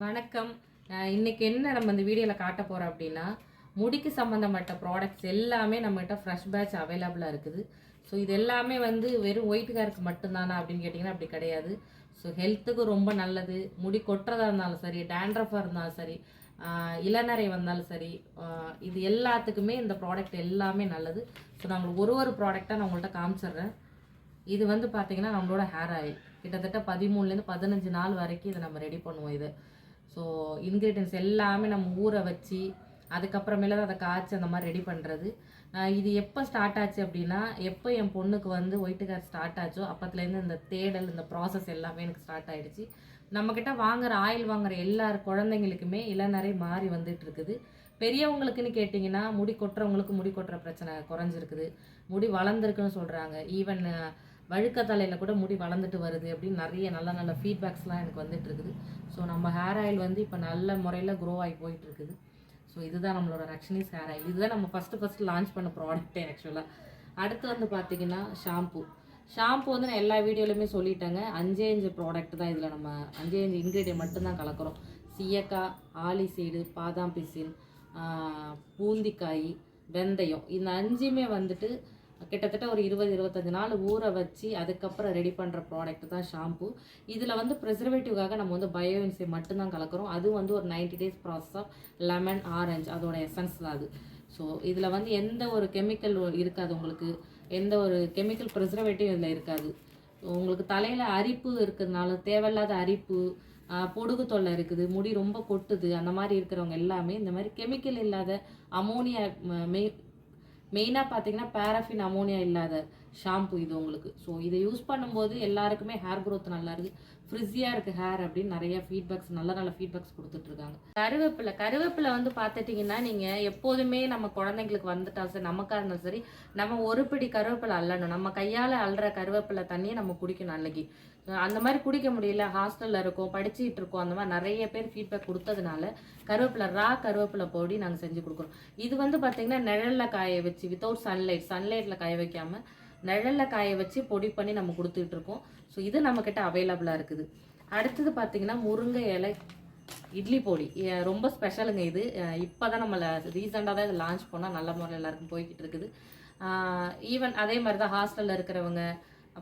வணக்கம். இன்றைக்கி இன்னைக்கு என்ன நம்ம இந்த வீடியோவில் காட்ட போகிறோம் அப்படின்னா முடிக்கு சம்மந்தப்பட்ட ப்ராடக்ட்ஸ் எல்லாமே நம்மகிட்ட ஃப்ரெஷ் பேட்ச் அவைலபிளாக இருக்குது. ஸோ இது எல்லாமே வந்து வெறும் ஒயிட் ஹேருக்கு மட்டும்தானா அப்படின்னு கேட்டிங்கன்னா அப்படி கிடையாது. ஸோ ஹெல்த்துக்கு ரொம்ப நல்லது. முடி கொட்டுறதா இருந்தாலும் சரி டேண்ட்ரஃபாக இருந்தாலும் சரி இளநரை வந்தாலும் சரி இது எல்லாத்துக்குமே இந்த ப்ராடக்ட் எல்லாமே நல்லது. ஸோ நான் உங்களுக்கு ஒரு ஒரு ப்ராடக்டாக நான் உங்கள்கிட்ட காமிச்சிடுறேன். இது வந்து பார்த்தீங்கன்னா நம்மளோட ஹேர் ஆயில் கிட்டத்தட்ட பதிமூணுலேருந்து பதினஞ்சு நாள் வரைக்கும் இதை நம்ம ரெடி பண்ணுவோம் இது. ஸோ இன்க்ரீடியன்ஸ் எல்லாமே நம்ம ஊற வச்சு அதுக்கப்புறமேல தான் அதை காய்ச்சி அந்த மாதிரி ரெடி பண்ணுறது இது எப்போ ஸ்டார்ட் ஆச்சு அப்படின்னா எப்போ என் பொண்ணுக்கு வந்து ஒயிட்டுக்கார் ஸ்டார்ட் ஆச்சோ அப்போத்துலேருந்து இந்த தேடல் இந்த ப்ராசஸ் எல்லாமே எனக்கு ஸ்டார்ட் ஆகிடுச்சு நம்மக்கிட்ட வாங்குற ஆயில் வாங்குற எல்லார் குழந்தைங்களுக்குமே இளநரை மாறி வந்துட்டு இருக்குது. பெரியவங்களுக்குன்னு கேட்டிங்கன்னா முடி கொட்டுறவங்களுக்கு முடி கொட்டுற பிரச்சனை குறைஞ்சிருக்குது. முடி வளர்ந்துருக்குன்னு சொல்கிறாங்க ஈவன் வழுக்க தலையில் கூட முடி வளர்ந்துட்டு வருது அப்படின்னு நிறைய நல்ல நல்ல ஃபீட்பேக்ஸ்லாம் எனக்கு வந்துட்டு இருக்குது. ஸோ நம்ம ஹேர் ஆயில் வந்து இப்போ நல்ல முறையில் க்ரோ ஆகி போயிட்டு இருக்குது. ஸோ இதுதான் நம்மளோட ரக்ஷனிஸ் ஹேர் ஆயில் இதுதான் நம்ம ஃபஸ்ட்டு ஃபஸ்ட்டு லான்ச் பண்ண ப்ராடக்ட்டே ஆக்சுவலாக அடுத்து வந்து பார்த்தீங்கன்னா ஷாம்பு ஷாம்பு வந்து நான் எல்லா வீடியோலையுமே சொல்லிட்டேங்க. அஞ்சே அஞ்சு ப்ராடக்ட் தான் இதில் நம்ம அஞ்சே அஞ்சு இன்க்ரீடியன்ட் மட்டும்தான் கலக்கிறோம். சீயக்காய் ஆலிசீடு பாதாம் பிசின் பூந்திக்காய் வெந்தயம். இந்த அஞ்சுமே வந்துட்டு கிட்டத்தட்ட ஒரு இருபது இருபத்தஞ்சு நாள் ஊற வச்சு அதுக்கப்புறம் ரெடி பண்ணுற ப்ராடக்ட் தான் ஷாம்பு இதில் வந்து ப்ரிசர்வேட்டிவ்காக நம்ம வந்து பயோஇன்சை மட்டும்தான் கலக்கிறோம். அது வந்து ஒரு 90 days process of lemon orange அதோட எசன்ஸ் தான் அது. ஸோ இதில் வந்து எந்த ஒரு கெமிக்கல் இருக்காது உங்களுக்கு. எந்த ஒரு கெமிக்கல் ப்ரிசர்வேட்டிவ் இதில் இருக்காது. உங்களுக்கு தலையில் அரிப்பு இருக்கிறதுனால தேவையில்லாத அரிப்பு பொடுகு தொல்லை இருக்குது முடி ரொம்ப கொட்டுது அந்த மாதிரி இருக்கிறவங்க எல்லாமே இந்த மாதிரி கெமிக்கல் இல்லாத அமோனியா மெய் மெயினாக பார்த்தீங்கன்னா பேரஃபின் அமோனியா இல்லாத ஷாம்பு இது உங்களுக்கு. ஸோ இதை யூஸ் பண்ணும்போது எல்லாருக்குமே ஹேர் க்ரோத் நல்லா இருக்கு. ஃப்ரிஸியாக இருக்குது ஹேர் அப்படின்னு நிறைய ஃபீட்பேக்ஸ் நல்ல நல்ல ஃபீட்பேக்ஸ் கொடுத்துட்ருக்காங்க கருவேப்பிலை கருவேப்பிலை வந்து பார்த்துட்டிங்கன்னா நீங்கள் எப்போதுமே நம்ம குழந்தைங்களுக்கு வந்துட்டாலும் சரி நமக்காக இருந்தாலும் சரி நம்ம ஒரு பிடி கருவேப்பிலை அள்ளணும். நம்ம கையால் அள்ளுற கருவேப்பிலை தண்ணியை நம்ம குடிக்கணும் அன்னைக்கு. அந்த மாதிரி குடிக்க முடியல. ஹாஸ்டலில் இருக்கோம் படிச்சுட்டு இருக்கோம் அந்த மாதிரி நிறைய பேர் ஃபீட்பேக் கொடுத்ததுனால கருவேப்பிலை ரா கருவேப்பிலை பொடி நாங்கள் செஞ்சு கொடுக்குறோம். இது வந்து பார்த்திங்கன்னா நிழலில் காய வச்சு வித்தவுட் சன்லைட் சன்லைட்டில் காய வைக்காமல் நிழலில் காய வச்சு பொடி பண்ணி நம்ம கொடுத்துட்ருக்கோம் ஸோ இது நம்மக்கிட்ட அவைலபிளாக இருக்குது. அடுத்தது பார்த்தீங்கன்னா முருங்கை இலை இட்லி பொடி. ரொம்ப ஸ்பெஷலுங்க இது. இப்போ தான் நம்ம ரீசெண்டாக தான் இது லான்ச் பண்ணால் நல்ல முறையில் எல்லாருக்கும் போய்கிட்டு இருக்குது. ஈவன் அதே மாதிரி தான் ஹாஸ்டலில் இருக்கிறவங்க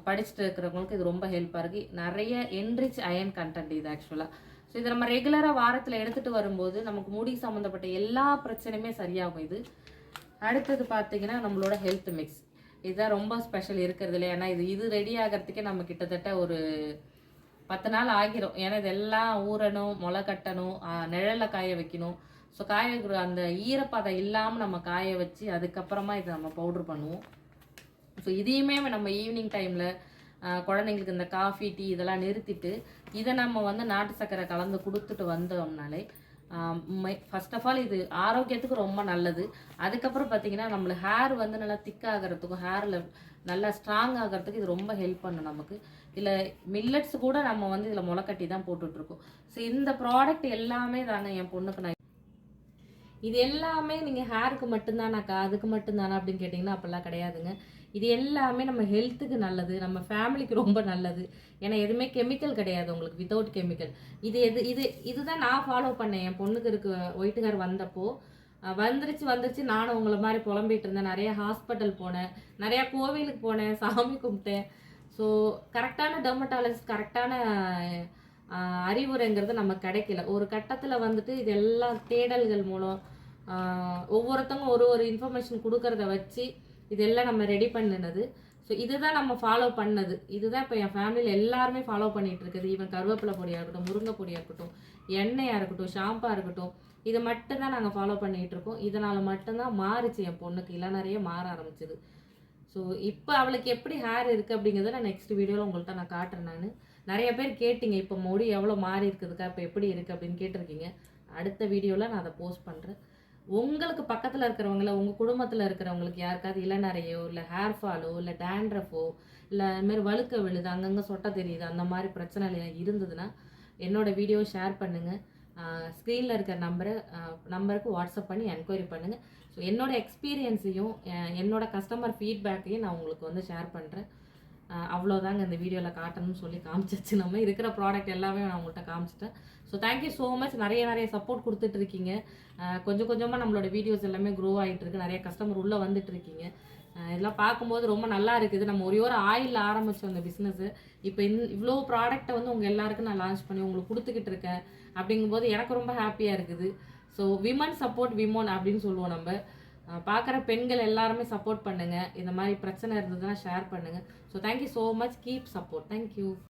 படிச்சுட்டு இருக்கிறவங்களுக்கு இது ரொம்ப ஹெல்ப்பாக இருக்குது நிறைய என்ரிச் அயன் கண்டென்ட் இது ஆக்சுவலாக ஸோ இதை நம்ம ரெகுலராக வாரத்தில் எடுத்துகிட்டு வரும்போது நமக்கு முடி சம்மந்தப்பட்ட எல்லா பிரச்சனையுமே சரியாகும் இது. அடுத்தது பார்த்தீங்கன்னா நம்மளோட ஹெல்த் மிக்ஸ் இதுதான் ரொம்ப ஸ்பெஷல் இருக்கிறது இல்லை ஏன்னா இது இது ரெடி ஆகிறதுக்கே நம்ம கிட்டத்தட்ட ஒரு பத்து நாள் ஆகிரும். ஏன்னா இதெல்லாம் ஊறணும் முளை கட்டணும் நிழலில் காய வைக்கணும். ஸோ காய வைக்கிற அந்த ஈரப்பதம் இல்லாமல் நம்ம காய வச்சு அதுக்கப்புறமா இதை நம்ம பவுடர் பண்ணுவோம். ஸோ இதையுமே நம்ம ஈவினிங் டைமில் குழந்தைங்களுக்கு இந்த காஃபி டீ இதெல்லாம் நிறுத்திட்டு இதை நம்ம வந்து நாட்டு சர்க்கரை கலந்து கொடுத்துட்டு வந்தோம்னாலே ஃபஸ்ட் ஆஃப் ஆல் இது ஆரோக்கியத்துக்கு ரொம்ப நல்லது. அதுக்கப்புறம் பார்த்தீங்கன்னா நம்மளுக்கு ஹேர் வந்து நல்லா திக் ஆகிறதுக்கும் ஹேரில் நல்லா ஸ்ட்ராங் ஆகிறதுக்கு இது ரொம்ப ஹெல்ப் பண்ணும் நமக்கு. இதில் மில்லட்ஸ் கூட நம்ம வந்து இதில் முளைக்கட்டி தான் போட்டுட்ருக்கோம் ஸோ இந்த ப்ராடக்ட் எல்லாமே தாங்க என் பொண்ணுக்கு நான் இது எல்லாமே நீங்கள் ஹேருக்கு மட்டும்தானாக்கா அதுக்கு மட்டும்தானா அப்படின்னு கேட்டிங்கன்னா அப்படிலாம் கிடையாதுங்க. இது எல்லாமே நம்ம ஹெல்த்துக்கு நல்லது நம்ம ஃபேமிலிக்கு ரொம்ப நல்லது. ஏன்னா எதுவுமே கெமிக்கல் கிடையாது உங்களுக்கு வித்தவுட் கெமிக்கல் இது எது இது இதுதான் நான் ஃபாலோ பண்ணேன். என் பொண்ணுக்கு இருக்கு ஒயிட்டுக்கார் வந்தப்போ வந்துருச்சு வந்துருச்சு. நானும் உங்களை மாதிரி புலம்பிகிட்டு இருந்தேன். நிறைய ஹாஸ்பிட்டல் போனேன். நிறையா கோவிலுக்கு போனேன் சாமி கும்பிட்டேன். ஸோ கரெக்டான டெர்மட்டாலஜிஸ்ட் கரெக்டான அறிவுரைங்கிறது நம்ம கிடைக்கல. ஒரு கட்டத்தில் வந்துட்டு இது எல்லாம் தேடல்கள் மூலம் ஒவ்வொருத்தவங்க ஒரு ஒரு இன்ஃபர்மேஷன் கொடுக்கறத வச்சு இதெல்லாம் நம்ம ரெடி பண்ணினது. ஸோ இதுதான் நம்ம ஃபாலோ பண்ணது. இதுதான் இப்போ என் ஃபேமிலியில் எல்லாருமே ஃபாலோ பண்ணிகிட்டு இருக்குது. ஈவன் கருவேப்பிலை பொடியாக இருக்கட்டும் முருங்கை பொடியாக இருக்கட்டும் எண்ணெயாக இருக்கட்டும் ஷாம்பாக இருக்கட்டும் இது மட்டும்தான் நாங்கள் ஃபாலோ பண்ணிகிட்டு இருக்கோம். இதனால் மட்டும்தான் மாறுச்சு என் பொண்ணுக்கு. இல்லை நிறைய மாற ஆரம்பிச்சது. ஸோ இப்போ அவளுக்கு எப்படி ஹேர் இருக்குது அப்படிங்கிறத நான் நெக்ஸ்ட் வீடியோவில் உங்கள்கிட்ட நான் காட்டுறேன் நான். நிறைய பேர் கேட்டிங்க இப்போ முடி எவ்வளோ மாறி இருக்குதுக்கா? இப்போ எப்படி இருக்குது அப்படின்னு கேட்டிருக்கீங்க. அடுத்த வீடியோவில் நான் அதை போஸ்ட் பண்ணுறேன் உங்களுக்கு பக்கத்தில் இருக்கிறவங்கள உங்கள் குடும்பத்தில் இருக்கிறவங்களுக்கு யாருக்காவது இளநரையோ இல்லை ஹேர் ஃபாலோ இல்லை டேண்ட்ரஃபோ இல்லை இதுமாரி வழுக்க விழுது அங்கங்கே சொட்ட தெரியுது அந்த மாதிரி பிரச்சனை இருந்ததுன்னா என்னோட வீடியோ ஷேர் பண்ணுங்கள் ஸ்க்ரீனில் இருக்கிற நம்பரை நம்பருக்கு வாட்ஸ்அப் பண்ணி என்கொயரி பண்ணுங்கள் ஸோ என்னோட எக்ஸ்பீரியன்ஸையும் என்னோடய கஸ்டமர் ஃபீட்பேக்கையும் நான் உங்களுக்கு வந்து ஷேர் பண்ணுறேன் அவ்வளோதாங்க இந்த வீடியோவில் காட்டணும்னு சொல்லி காமிச்சிச்சு. நம்ம இருக்கிற ப்ராடக்ட் எல்லாமே நான் உங்கள்கிட்ட காமிச்சிட்டேன். So thank you so much நிறைய நிறைய சப்போர்ட் கொடுத்துட்டு இருக்கீங்க. கொஞ்சம் கொஞ்சமாக நம்மளோட வீடியோஸ் எல்லாமே க்ரோ ஆகிட்டு இருக்கு. நிறைய கஸ்டமர் உள்ளே வந்துட்டு இருக்கீங்க. இதெல்லாம் பார்க்கும்போது ரொம்ப நல்லா இருக்குது. நம்ம ஒரே ஒரு ஆயில் ஆரம்பித்தோம் அந்த பிஸ்னஸ் இப்போ இந் இவ்வளோ ப்ராடக்ட்டை வந்து உங்கள் எல்லாருக்கும் நான் லான்ச் பண்ணி உங்களுக்கு கொடுத்துக்கிட்டு இருக்கேன். அப்படிங்கும்போது எனக்கு ரொம்ப ஹாப்பியாக இருக்குது. ஸோ விமன் சப்போர்ட் விமன் அப்படின்னு சொல்லுவோம் நம்ம. பார்க்குற பெண்கள் எல்லாருமே சப்போர்ட் பண்ணுங்கள் இந்த மாதிரி பிரச்சனை இருந்ததுன்னா ஷேர் பண்ணுங்கள் so thank you so much keep support thank you